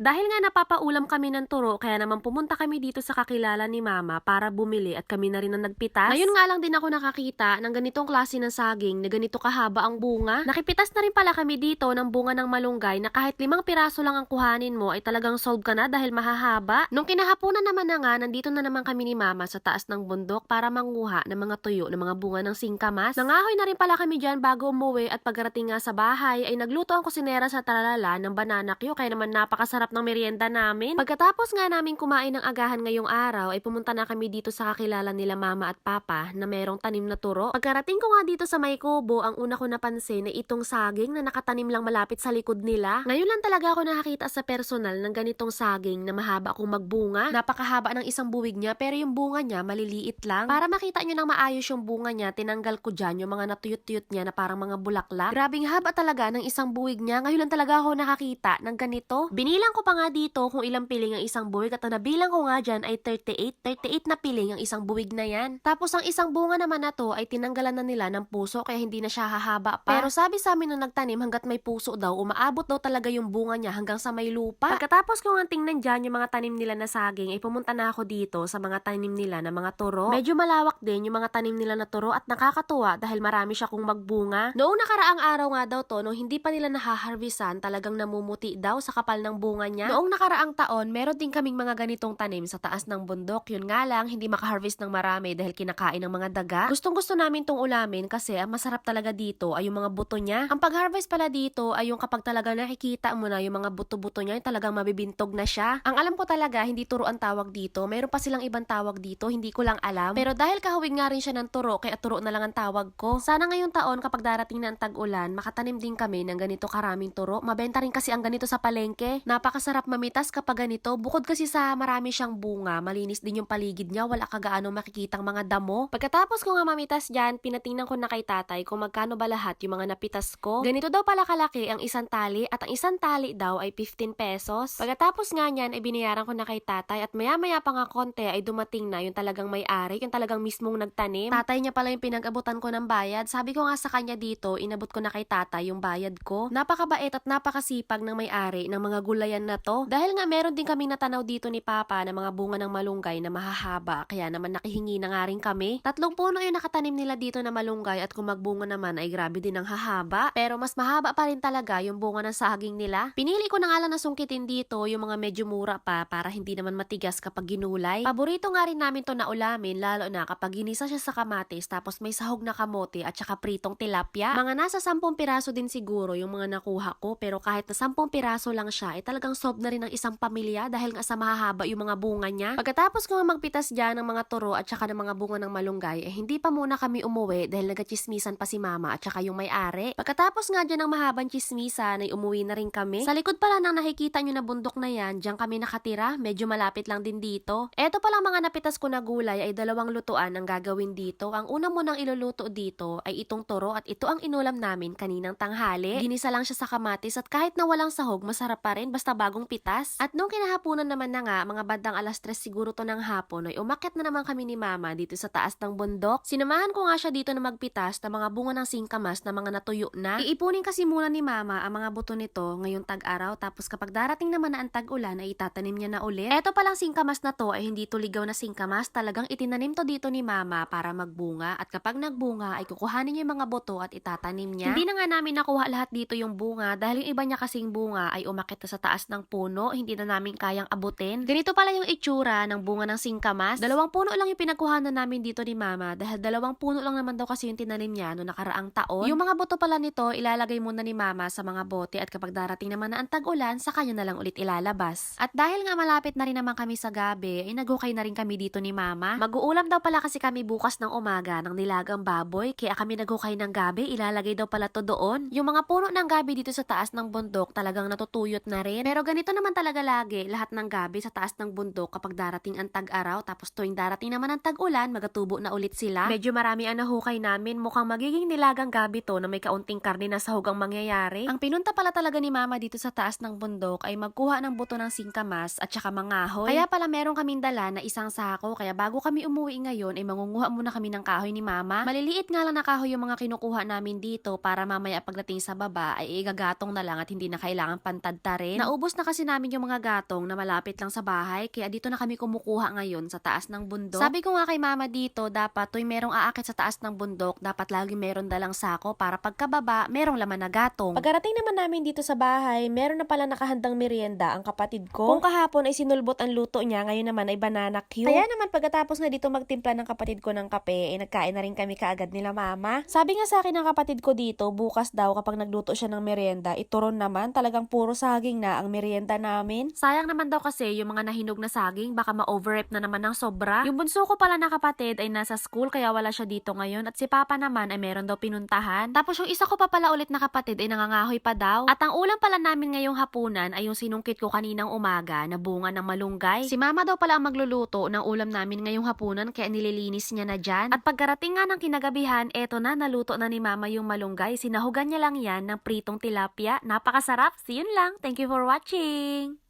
Dahil nga napapaulam kami ng turo, kaya naman pumunta kami dito sa kakilala ni Mama para bumili at kami na rin ang nagpitas. Ngayon nga lang din ako nakakita ng ganitong klase ng saging na ganito kahaba ang bunga. Nakipitas na rin pala kami dito ng bunga ng malunggay na kahit limang piraso lang ang kuhanin mo ay talagang solve ka na dahil mahahaba. Nung kinahaponan naman na nga, nandito na naman kami ni Mama sa taas ng bundok para manguha ng mga tuyo ng mga bunga ng singkamas. Nangahoy na rin pala kami dyan bago umuwi at pagkarating nga sa bahay ay nagluto ang kusinera sa talala ng banana cue kaya naman napakasarap ng merienda namin. Pagkatapos nga namin kumain ng agahan ngayong araw ay pumunta na kami dito sa kakilala nila mama at papa na merong tanim na turo. Pagkarating ko nga dito sa may kubo, ang una ko napansin ay itong saging na nakatanim lang malapit sa likod nila. Ngayon lang talaga ako nakakita sa personal ng ganitong saging na mahaba kung magbunga. Napakahaba ng isang buwig niya pero yung bunga niya maliliit lang. Para makita nyo ng maayos yung bunga niya, tinanggal ko dyan yung mga natuyot-tuyot niya na parang mga bulaklak. Grabing haba talaga ng isang buwig niya. Ngayon lang talaga ako nakakita ng ganito. Binilang ko pa nga dito kung ilang piling ang isang buwig at ang nabilang ko nga dyan ay 38. 38 na piling ang isang buwig na yan. Tapos ang isang bunga naman na to ay tinanggalan na nila ng puso kaya hindi na siya hahaba pa. Pero sabi sa amin nung nagtanim hanggat may puso daw, umaabot daw talaga yung bunga niya hanggang sa may lupa. Pagkatapos ko nga tingnan dyan yung mga tanim nila na saging, ay pumunta na ako dito sa mga tanim nila na mga turo. Medyo malawak din yung mga tanim nila na turo at nakakatuwa dahil marami siya kung magbunga. Noong nakaraang araw nga daw to, nung hindi pa nila nahaharvestan, talagang namumuti daw sa kapal ng bunga niya. Noong nakaraang taon, meron din kaming mga ganitong tanim sa taas ng bundok. Yun nga lang, hindi makaharvest ng marami dahil kinakain ng mga daga. Gustong gusto namin tong ulamin kasi ang masarap talaga dito ay yung mga buto niya. Ang pag-harvest pala dito ay yung kapag talaga nakikita mo na yung mga buto-buto niya, talagang mabibintog na siya. Ang alam ko talaga, hindi turo ang tawag dito. Meron pa silang ibang tawag dito, hindi ko lang alam. Pero dahil kahawig nga rin siya ng turo, kaya turo na lang ang tawag ko. Sana ngayong taon, kapag darating na ang tag-ulan, makatanim din kami ng ganito karaming turo. Mabenta rin kasi ang ganito sa palengke. Napakasarap mamitas kapag ganito. Bukod kasi sa marami siyang bunga, malinis din yung paligid niya, wala kagaano makikitang mga damo. Pagkatapos ko nga mamitas dyan, pinatingnan ko na kay tatay kung magkano ba lahat yung mga napitas ko. Ganito daw pala kalaki ang isang tali at ang isang tali daw ay 15 pesos. Pagkatapos nga niyan, ay binayaran ko na kay tatay at maya-maya pa nga konti ay dumating na yung talagang may-ari, yung talagang mismong nagtanim. Tatay niya pala yung pinag-abutan ko ng bayad. Sabi ko nga sa kanya dito, inabot ko na kay tatay yung bayad ko. Napakabait at napakasipag ng may-ari ng mga gulayan na to. Dahil nga meron din kaming natanaw dito ni Papa na mga bunga ng malunggay na mahahaba, kaya naman nakihingi na nga rin kami. Tatlong puno yung nakatanim nila dito na malunggay at kung magbunga naman ay grabe din ang hahaba. Pero mas mahaba pa rin talaga yung bunga ng saging nila. Pinili ko na nga lang na sungkitin dito yung mga medyo mura pa para hindi naman matigas kapag ginulay. Paborito nga rin namin to na ulamin lalo na kapag ginisa siya sa kamatis tapos may sahog na kamote at saka pritong tilapia. Mga nasa 10 piraso din siguro yung mga nakuha ko pero kahit na 10 piraso lang siya ay talagang solve na rin ng isang pamilya dahil nga sa mahahaba yung mga bunga niya. Pagkatapos ko nga magpitas dyan ng mga turo at saka ng mga bunga ng malunggay eh hindi pa muna kami umuwi dahil nagachismisan pa si mama at saka yung may-ari. Pagkatapos nga dyan ng mahabang chismisan ay umuwi na rin kami. Sa likod pala nang nakikita nyo na bundok na yan, dyan kami nakatira, medyo malapit lang din dito. Eto palang mga napitas ko na gulay ay dalawang lutuan ang gagawin dito. Ang una mo nang iluluto dito ay itong turo at ito ang inulam namin kaninang tanghali. Ginisa lang siya sa kamatis at kahit na walang sahog, masarap pa rin basta bagong pitas. At nung kinahaponan naman na nga, mga bandang alas 3 siguro to ng hapon ay umakyat na naman kami ni mama dito sa taas ng bundok. Sinamahan ko nga siya dito na magpitas ng mga bunga ng singkamas na mga natuyo na. Iipunin kasi muna ni mama ang mga buto nito ngayong tag-araw tapos kapag darating naman na ang tag-ulan ay itatanim niya na ulit. Eto palang singkamas na to ay hindi to ligaw na singkamas, talagang itinanim to dito ni mama para magbunga at kapag nagbunga ay kukuhanin niya yung mga buto at itatanim niya. Hindi na nga namin nakuha lahat dito yung bunga dahil yung iba niya kasing bunga ay umakit sa taas ng puno, hindi na namin kayang abutin. Ganito pala yung itsura ng bunga ng singkamas. Dalawang puno lang yung pinagkuhanan namin dito ni mama dahil dalawang puno lang naman daw kasi yung tinanim niya no nakaraang taon. Yung mga buto pala nito ilalagay muna ni mama sa mga bote at kapag darating naman na ang tag-ulan, sa kanya na lang ulit ilalabas. At dahil nga malapit na rin naman kami sa gabi, ay naghukay na rin kami dito ni mama. Mag-uulam daw pala kasi kami bukas ng umaga ng nilagang baboy, kaya kami naghukay ng gabi, ilalagay daw pala to doon. Yung mga puno ng gabi dito sa taas ng bundok talagang natutuyot na rin. Pero ganito naman talaga lagi, lahat ng gabi sa taas ng bundok kapag darating ang tag-araw, tapos tuwing darating naman ang tag-ulan, magatubo na ulit sila. Medyo marami ang nahukay namin, mukhang magiging nilagang gabi to na may kaunting karne na sahog ang mangyayari. Ang pinunta pala talaga ni mama dito sa taas ng bundok ay magkuha ng buto ng singkamas at saka mangahoy. Kaya pala meron kaming dala na isang sako, kaya bago kami umuwi ngayon ay mangunguha muna kami ng kahoy ni mama. Maliliit nga lang na kahoy yung mga kinukuha namin dito para mamaya pagdating sa baba ay igagatong na lang at hindi na kailangan pantadta rin. Naubos Naubos na kasi namin yung mga gatong na malapit lang sa bahay, kaya dito na kami kumukuha ngayon sa taas ng bundok. Sabi ko nga kay mama dito, dapat tuwing merong aakit sa taas ng bundok, dapat lagi meron dalang sako para pagkababa, merong laman na gatong. Pagkarating naman namin dito sa bahay, meron na pala nakahandang merienda ang kapatid ko. Kung kahapon ay sinulbot ang luto niya, ngayon naman ay banana cue. Kaya naman pagkatapos na dito magtimpla ng kapatid ko ng kape, ay nagkain na rin kami kaagad nila mama. Sabi nga sa akin ng kapatid ko dito, bukas daw kapag nagluto siya ng merienda, ituron naman, talagang puro saging na ang merienda namin. Sayang naman daw kasi yung mga nahinog na saging, baka ma-overrip na naman ng sobra. Yung bunso ko pala na kapatid ay nasa school kaya wala siya dito ngayon at si papa naman ay meron daw pinuntahan. Tapos yung isa ko pa pala ulit na kapatid ay nangangahoy pa daw. At ang ulam pala namin ngayong hapunan ay yung sinungkit ko kaninang umaga na bunga ng malunggay. Si mama daw pala ang magluluto ng ulam namin ngayong hapunan kaya nililinis niya na dyan. At pagkarating nga ng kinagabihan, eto na naluto na ni mama yung malunggay. Sinahugan niya lang yan ng pritong tilapia. Napakasarap. See yun lang. Thank you for 请。